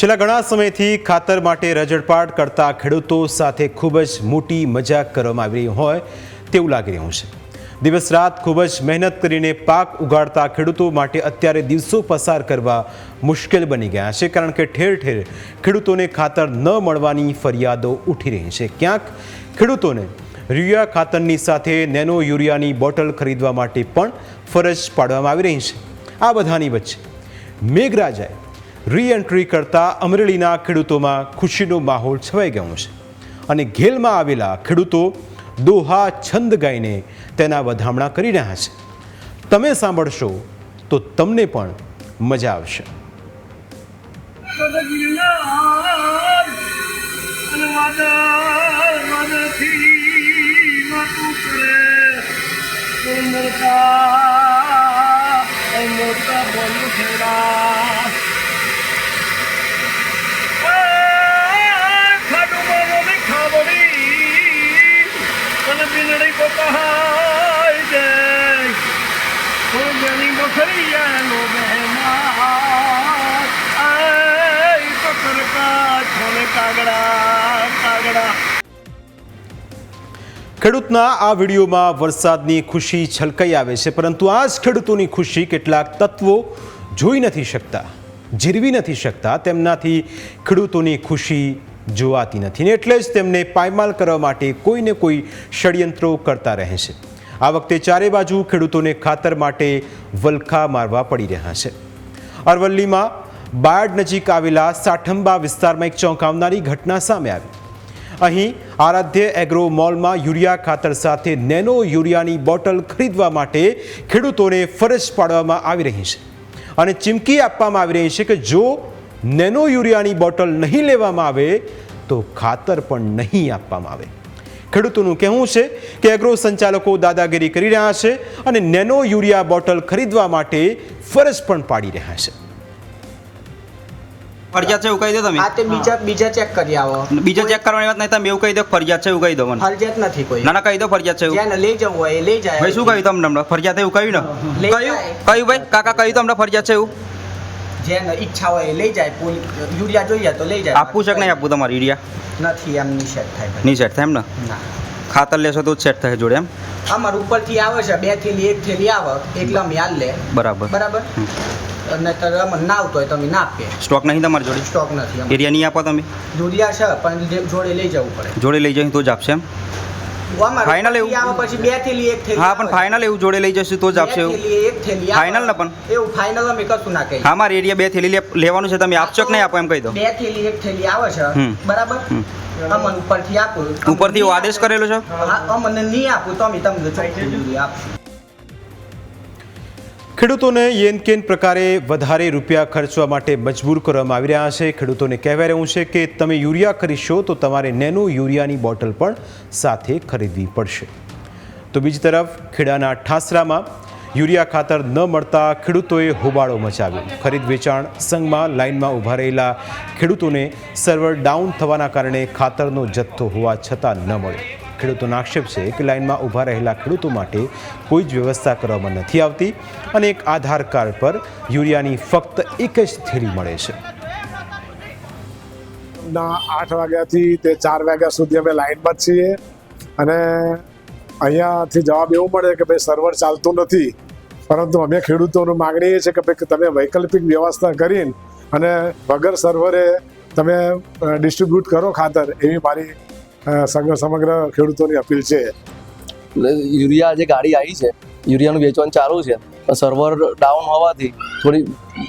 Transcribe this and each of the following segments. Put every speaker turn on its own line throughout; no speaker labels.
છેલ્લા ઘણા સમયથી ખાતર માટે રજડપાટ કરતા ખેડૂતો સાથે ખૂબ જ મોટી મજાક કરવામાં આવી રહી હોય તેવું લાગી રહ્યું છે. દિવસ રાત ખૂબ જ મહેનત કરીને પાક ઉગાડતા ખેડૂતો માટે અત્યારે દિવસો પસાર કરવા મુશ્કેલ બની ગયા છે, કારણ કે ઠેર ઠેર ખેડૂતોને ખાતર ન મળવાની ફરિયાદો ઉઠી રહી છે. ક્યાંક ખેડૂતોને યુરિયા ખાતરની સાથે નેનો યુરિયાની બોટલ ખરીદવા માટે પણ ફરજ પાડવામાં આવી રહી છે. આ બધાની વચ્ચે મેઘરાજાએ રીએન્ટ્રી કરતા અમરેલીના ખેડૂતોમાં ખુશીનો માહોલ છવાઈ ગયો છે. અને ઘેલમાં આવેલા ખેડૂતો દોહા છંદ ગાઈને તેના વધામણા કરી રહ્યા છે. તમે સાંભળશો તો તમને પણ મજા આવશે. ખેડૂતના આ વિડીયોમાં વરસાદની ખુશી છલકાઈ આવે છે, પરંતુ આ જ ખેડૂતોની ખુશી કેટલાક તત્વો જોઈ નથી શકતા, જીરવી નથી શકતા. તેમનાથી ખેડૂતોની ખુશી જોવાતી નથી ને એટલે જ તેમને પાયમાલ કરવા માટે કોઈને કોઈ ષડયંત્રો કરતા રહે છે. આ વખતે ચારે બાજુ ખેડૂતોને ખાતર માટે વલખા મારવા પડી રહ્યા છે. અરવલ્લીમાં બાયડ નજીક આવેલા સાઠંબા વિસ્તારમાં એક ચોંકાવનારી ઘટના સામે આવી. અહીં આરાધ્ય એગ્રો મોલમાં યુરિયા ખાતર સાથે નેનો યુરિયાની બોટલ ખરીદવા માટે ખેડૂતોને ફરજ પાડવામાં આવી રહી છે. અને ચીમકી આપવામાં આવી રહી છે કે જો નેનો યુરિયાની બોટલ નહીં લેવામાં આવે તો ખાતર પણ નહીં આપવામાં આવે. ખેડૂતોનું કહેવું છે કે એગ્રો સંચાલકો દાદાગીરી કરી રહ્યા છે અને નેનો યુરિયા બોટલ ખરીદવા માટે ફરજ પણ પાડી રહ્યા છે.
ફરજિયાત છે એવું કહી દો તમે?
આ તે બીજા બીજા ચેક કરી આવો.
બીજા ચેક કરવાની વાત નહીં તમે એવું કહી દો ફરજિયાત છે એવું કહી દો મને.
ફરજિયાત નથી કોઈ.
ના ના કહી દો ફરજિયાત છે એવું.
જ્યાં લઈ જવું હોય લઈ જાય.
ભાઈ શું કહ્યું તમને હમણાં? ફરજિયાત એવું કહ્યું ને? કહ્યું? કહ્યું ભાઈ? કાકા કહ્યું તમને ફરજિયાત છે એવું?
જેને ઈચ્છા હોય એ લઈ જાય. પોલી યુરિયા જોઈએ તો લઈ જાય.
આપવું છે કે નહીં આપવું તમારે યુરિયા?
નથી એમ ની સેટ થાય.
નહીં સેટ થાય એમ ને? ખાતર લેશો તો સેટ થશે જોડે એમ?
અમાર ઉપરથી આવે છે બે થેલી એક થેલી આવે એકલા હાલ લે.
બરાબર.
બરાબર? અને તમે ના આવતો હોય તો અમે ના આપીએ
સ્ટોક નહીં તમારી જોડે?
સ્ટોક નથી.
એરિયા નહીં આપો તમે?
યુરિયા છે પણ જોડે લઈ જવું પડે.
જોડે લઈ જાય તો જ આપશે એમ?
અમાર
Final એવું?
આવે પછી બે થેલી એક થેલી
હા પણ. ફાઇનલ એવું જોડે લઈ જશે તો જ આપશે એવું. Final ને પણ?
એવું ફાઇનલ અમે કશું ના કહીએ
હા મારે એરિયા બે થેલી લેવાનું છે તમે આપશો કે નહીં આપો એમ કહી દો
બે થેલી એક થેલી આવે છે બરાબર અમન ઉપરથી આપું
ઉપરથી આદેશ કરેલો છે
હા અમને નહીં આપું તો અમે તમને ચોખ્ખું આપશું
ખેડૂતોને યેન કેન પ્રકારે વધારે રૂપિયા ખર્ચવા માટે મજબૂર કરવામાં આવી રહ્યા છે. ખેડૂતોને કહેવાય રહ્યું છે કે તમે યુરિયા ખરીદશો તો તમારે નેનો યુરિયાની બોટલ પણ સાથે ખરીદવી પડશે. તો બીજી તરફ ખેડાના ઠાસરામાં યુરિયા ખાતર ન મળતા ખેડૂતોએ હોબાળો મચાવ્યો. ખરીદ વેચાણ સંઘમાં લાઇનમાં ઊભા રહેલા ખેડૂતોને સર્વર ડાઉન થવાના કારણે ખાતરનો જથ્થો હોવા છતાં ન મળ્યો. ખેડૂતોનો આક્ષેપ છે કે લાઇનમાં ઊભા રહેલા ખેડૂતો માટે કોઈ જ વ્યવસ્થા કરવામાં નથી આવતી અને એક આધાર કાર્ડ પર યુરિયાની ફક્ત એક જ થેલી મળે છે.
ના, આઠ વાગ્યાથી તે ચાર વાગ્યા સુધી અમે લાઇનમાં છીએ અને અહીંયાથી જવાબ એવું મળે કે ભાઈ સર્વર ચાલતું નથી. પરંતુ અમે ખેડૂતોનું માગણી એ છે કે ભાઈ તમે વૈકલ્પિક વ્યવસ્થા કરીને અને વગર સર્વરે તમે ડિસ્ટ્રીબ્યુટ કરો ખાતર એવી મારી સમગ્ર ખેડૂતોની અપીલ છે.
યુરિયા જે ગાડી આવી છે, યુરિયાનું વેચવાનું ચાલુ છે સર્વર ડાઉન હોવાથી થોડી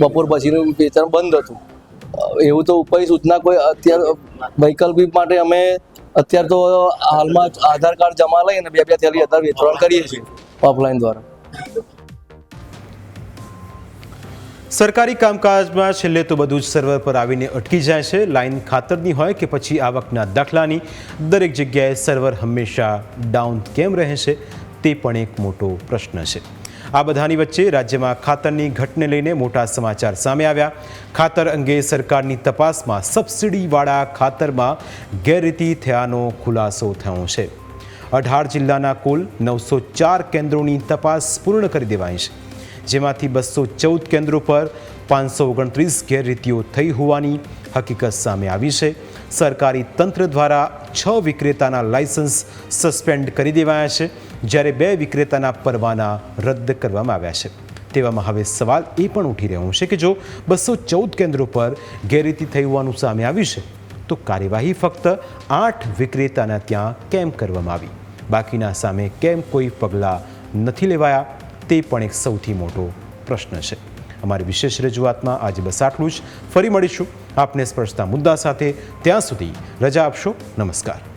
બપોર પછીનું વેચાણ બંધ હતું. એવું તો ઉપરની સૂચના કોઈ અત્યારે વૈકલ્પિક માટે અમે અત્યારે તો હાલમાં આધાર કાર્ડ જમા લઈને બે બે થેલી અત્યારે વેચવાણ કરીએ છીએ ઓફલાઈન દ્વારા.
સરકારી કામકાજમાં છેલ્લે તો બધું જ સર્વર પર આવીને અટકી જાય છે. લાઈન ખાતરની હોય કે પછી આવકના દાખલાની, દરેક જગ્યાએ સર્વર હંમેશા ડાઉન કેમ રહે છે, તે પણ એક મોટો પ્રશ્ન છે. આ બધાની વચ્ચે રાજ્યમાં ખાતરની ઘટને લઈને મોટા સમાચાર સામે આવ્યા. ખાતર અંગે સરકારની તપાસમાં સબસિડીવાળા ખાતરમાં ગેરરીતિ થયાનો ખુલાસો થયો છે. અઢાર જિલ્લાના કુલ નવસો ચાર કેન્દ્રોની તપાસ પૂર્ણ કરી દેવાઈ છે. જેમાંથી બસો ચૌદ કેન્દ્રો પર પાંચસો ઓગણત્રીસ ગેરરીતિઓ થઈ હોવાની હકીકત સામે આવી છે. સરકારી તંત્ર દ્વારા છ વિક્રેતાના લાયસન્સ સસ્પેન્ડ કરી દેવાયા છે, જ્યારે બે વિક્રેતાના પરવાના રદ કરવામાં આવ્યા છે. તેવામાં હવે સવાલ એ પણ ઉઠી રહ્યો છે કે જો બસો ચૌદ કેન્દ્રો પર ગેરરીતિ થઈ હોવાનું સામે આવ્યું છે, તો કાર્યવાહી ફક્ત આઠ વિક્રેતાના ત્યાં કેમ કરવામાં આવી? બાકીના સામે કેમ કોઈ પગલાં નથી લેવાયા? તે પણ એક સૌથી મોટો પ્રશ્ન છે. અમારી વિશેષ રજૂઆતમાં આજે બસ આટલું જ. ફરી મળીશું. આપને સ્પર્શતા મુદ્દા સાથે. ત્યાં સુધી રજા આપશો. નમસ્કાર.